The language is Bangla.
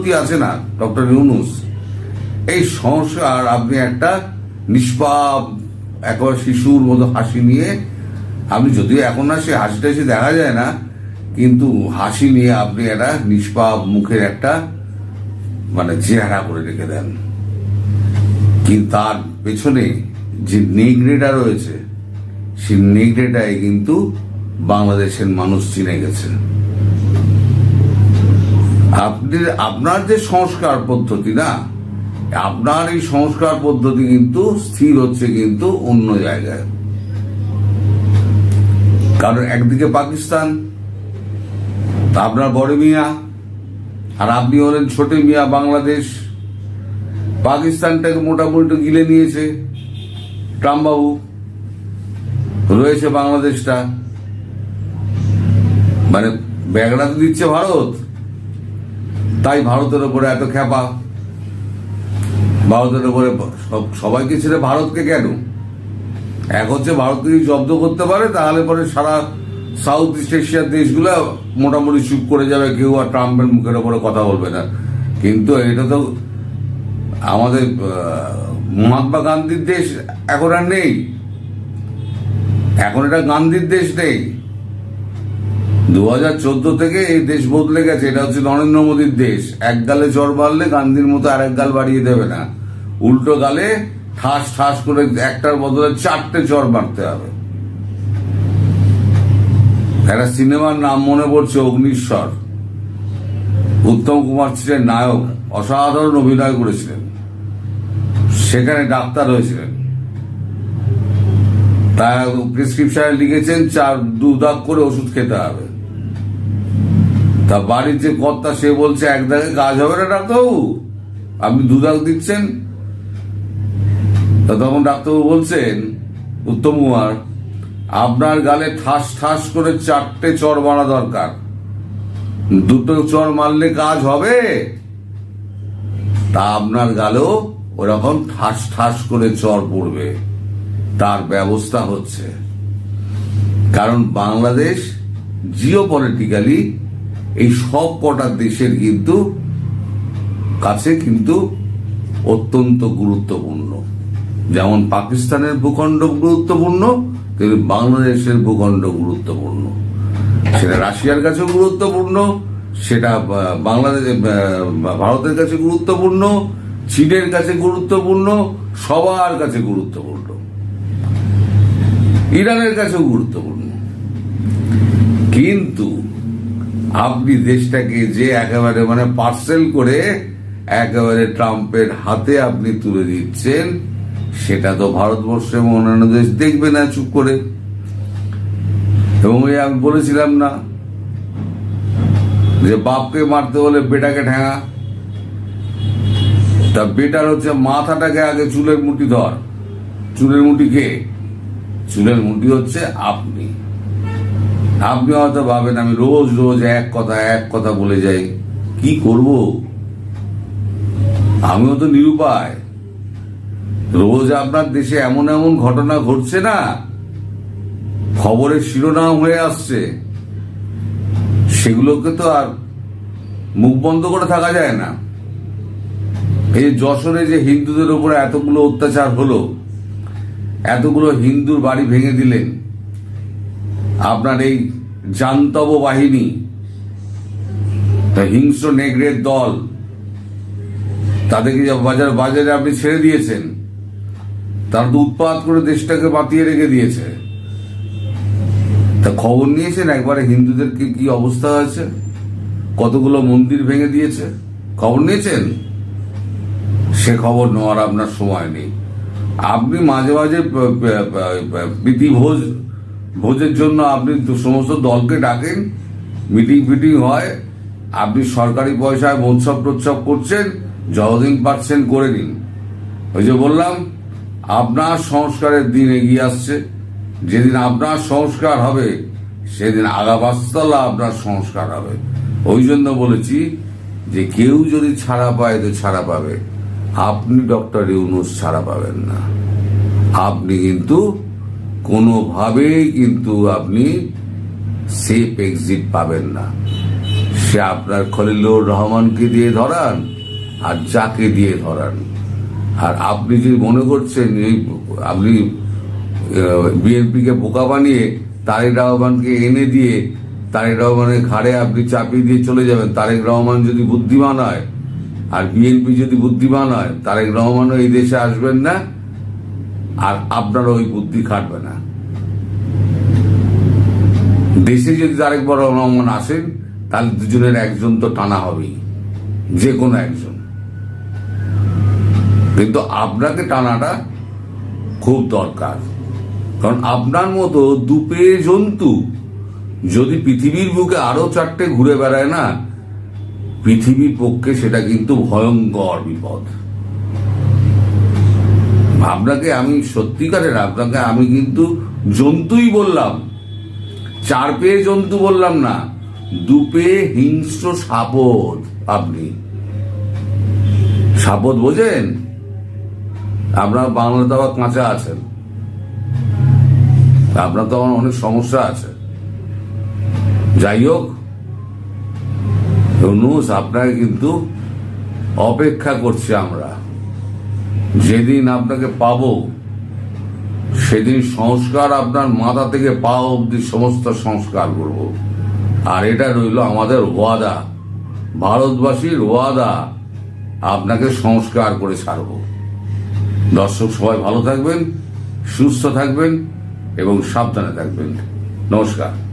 পদ্ধতি আছে না, ডক্টর ইউনুস? এই সংস্কার আপনি একটা নিষ্পাপ, একবার শিশুর মতো হাসি নিয়ে, আপনি যদিও এখন না, সে হাসি টাসি দেখা যায় না, কিন্তু হাসি নিয়ে আপনি একটা নিষ্পাপ মুখের একটা মানে চেহারা করে রেখে দেন। কিন্তু তার পেছনে যে নেগড়েটা রয়েছে, সেই নেগড়েটাই কিন্তু বাংলাদেশের মানুষ চিনে গেছে। আপনি, আপনার যে সংস্কার পদ্ধতি না, আপনার এই সংস্কার পদ্ধতি কিন্তু স্থির হচ্ছে কিন্তু অন্য জায়গায়। কারণ একদিকে পাকিস্তান আপনার বড় মিয়া, আর আপনি হলেন ছোট মিয়া বাংলাদেশ। পাকিস্তানটাকে মোটামুটি গিলে নিয়েছে ট্রাম্প বাবু রয়েছে বাংলাদেশটা। মানে ব্যাগড়া দিচ্ছে ভারত। তাই ভারতের উপরে এত খ্যাপা? ভারতের উপরে সবাইকে ছেড়ে ভারতকে কেন? এক হচ্ছে ভারতকে যদি জব্দ করতে পারে, তাহলে পরে সারা সাউথ ইস্ট এশিয়ার দেশগুলো মোটামুটি চুপ করে যাবে, কেউ আর ট্রাম্পের মুখের ওপরে কথা বলবে না। কিন্তু এটা তো আমাদের মহাত্মা গান্ধীর দেশ এখন আর নেই। এখন এটা গান্ধীর দেশ নেই। দু হাজার চোদ্দ থেকে এই দেশ বদলে গেছে, এটা হচ্ছে নরেন্দ্র মোদীর দেশ। এক গালে জ্বর বাড়লে গান্ধীর মতো আর এক গাল বাড়িয়ে দেবে না। উল্টো গালে ঠাস ঠাস করে একটার বদলে চারটে চর মারতে হবে। একটা সিনেমার নাম মনে পড়ছে অগ্নিশ্বর। উত্তম কুমার ছিলেন নায়ক, অসাধারণ অভিনয় করেছিলেন। সেখানে ডাক্তার হয়েছিলেন। তা প্রেসক্রিপশনে লিখেছেন, চার দু দাগ করে ওষুধ খেতে হবে। তা বাড়ির যে কর্তা, সে বলছে, এক দাগে কাজ হবে না ডাক্তারবাবু। আপনি দু দাগ দিচ্ছেন? তা তখন ডাক্তারবাবু বলছেন, উত্তম কুমার, আপনার গালে ঠাস ঠাস করে চারটে চর মারা দরকার। দুটো চর মারলে কাজ হবে। তা আপনার গালেও ওরকম ঠাস ঠাস করে চর পড়বে। তার ব্যবস্থা হচ্ছে। কারণ বাংলাদেশ জিও পলিটিক্যালি এই সব কটা দেশের কিন্তু কাছে কিন্তু অত্যন্ত গুরুত্বপূর্ণ। যেমন পাকিস্তানের ভূখণ্ড গুরুত্বপূর্ণ, তেমনি বাংলাদেশের ভূখণ্ড গুরুত্বপূর্ণ। সেটা রাশিয়ার কাছেও গুরুত্বপূর্ণ, সেটা বাংলাদেশ ভারতের কাছে গুরুত্বপূর্ণ, চীনের কাছে গুরুত্বপূর্ণ, সবার কাছে গুরুত্বপূর্ণ। ইরানের কাছেও গুরুত্বপূর্ণ। কিন্তু আপনি দেশটাকে যে একেবারে মানে পার্সেল করে একেবারে ট্রাম্পের হাতে আপনি তুলে দিচ্ছেন, সেটা তো ভারতবর্ষ এবং অন্যান্য দেশ দেখবে না চুপ করে। এবং আমি বলেছিলাম না যে বাপকে মারতে হলে বেটাকে ঠেঙা। তা বেটার হচ্ছে মাথাটাকে আগে চুলের মুঠি ধর। চুলের মুঠি কে? চুলের মুটি হচ্ছে আপনি। আপনি হয়তো ভাবেন আমি রোজ রোজ এক কথা এক কথা বলে যাই, কি করব? আমিও তো নিরুপায়। রোজ আপনার দেশে এমন এমন ঘটনা ঘটছে না, খবরের শিরোনাম হয়ে আসছে। সেগুলোকে তো আর মুখ বন্ধ করে থাকা যায় না। এই যশোরে যে হিন্দুদের উপরে এতগুলো অত্যাচার হলো, এতগুলো হিন্দুর বাড়ি ভেঙে দিলেন আপনার এই জান্তব বাহিনী, তা হিংস্র নেগড়ের দল, তাদেরকে বাজার বাজারে আপনি ছেড়ে দিয়েছেন, তারা তো উৎপাত করে দেশটাকে বাতিয়ে রেখে দিয়েছে। তা খবর নিয়েছেন একবারে হিন্দুদের কি অবস্থা হয়েছে? কতগুলো মন্দির ভেঙে দিয়েছে? খবর নিয়েছেন? সে খবর নেওয়ার আপনার সময় নেই। আপনি মাঝে মাঝে, প- প- প- প্রীতি ভোজ ভোজের জন্য আপনি সমস্ত দলকে ডাকেন, মিটিং ফিটিং হয়, আপনি সরকারি পয়সায় মৎসব টোৎসব করছেন, যতদিন পারছেন করে নিন। ওই যে বললাম, আপনার সংস্কারের দিন এগিয়ে আসছে। যেদিন আপনার সংস্কার হবে, সেদিন আগাবাস্তলা আপনার সংস্কার হবে। ওই জন্য বলেছি যে কেউ যদি ছাড়া পায়, তো ছাড়া পাবে। আপনি ডক্টর ইউনুস ছাড়া পাবেন না। আপনি কিন্তু কোনোভাবেই কিন্তু আপনি সেফ এক্সিট পাবেন না। সে আপনার খলিলুর রহমানকে দিয়ে ধরান, আর যাকে দিয়ে ধরান। আর আপনি যদি মনে করছেন এই আপনি বিএনপিকে বোকা বানিয়ে তারেক রহমানকে এনে দিয়ে, তারেক রহমানের ঘাড়ে আপনি চাপিয়ে দিয়ে চলে যাবেন, তারেক রহমান যদি বুদ্ধিমান হয়, আর বিএনপি যদি বুদ্ধিমান হয়, তারেক রহমানও এই দেশে আসবেন না। আর আপনারও ওই বুদ্ধি খাটবে না। দেশে যদি তারেক বড় রহমান আসেন, তাহলে দুজনের একজন তো টানা হবেই যে কোনো একজন। কিন্তু আপনাকে টানাটা খুব দরকার। কারণ আপনার মতো দুপে জন্তু যদি পৃথিবীর বুকে আরও চারটে ঘুরে বেড়ায় না, পৃথিবীর পক্ষে সেটা কিন্তু ভয়ঙ্কর বিপদ। আপনাকে আমি সত্যিকারের আপনাকে আমি কিন্তু জন্তুই বললাম। চার পেয়ে জন্তু বললাম না দুপে হিংস্র সাপদ আপনি। সাপদ বোঝেন? আপনার বাংলা তো আবার কাঁচা আছেন আপনার তো আমার অনেক সমস্যা আছে। যাই হোক ইউনুস আপনাকে কিন্তু অপেক্ষা করছি আমরা। যেদিন আপনাকে পাব, সেদিন সংস্কার আপনার মাথা থেকে পা অব্দি সমস্ত সংস্কার করব। আর এটা রইল আমাদের ওয়াদা। ভারতবাসীর ওয়াদা, আপনাকে সংস্কার করে ছাড়ব। দর্শক সবাই ভালো থাকবেন, সুস্থ থাকবেন এবং সাবধানে থাকবেন। নমস্কার।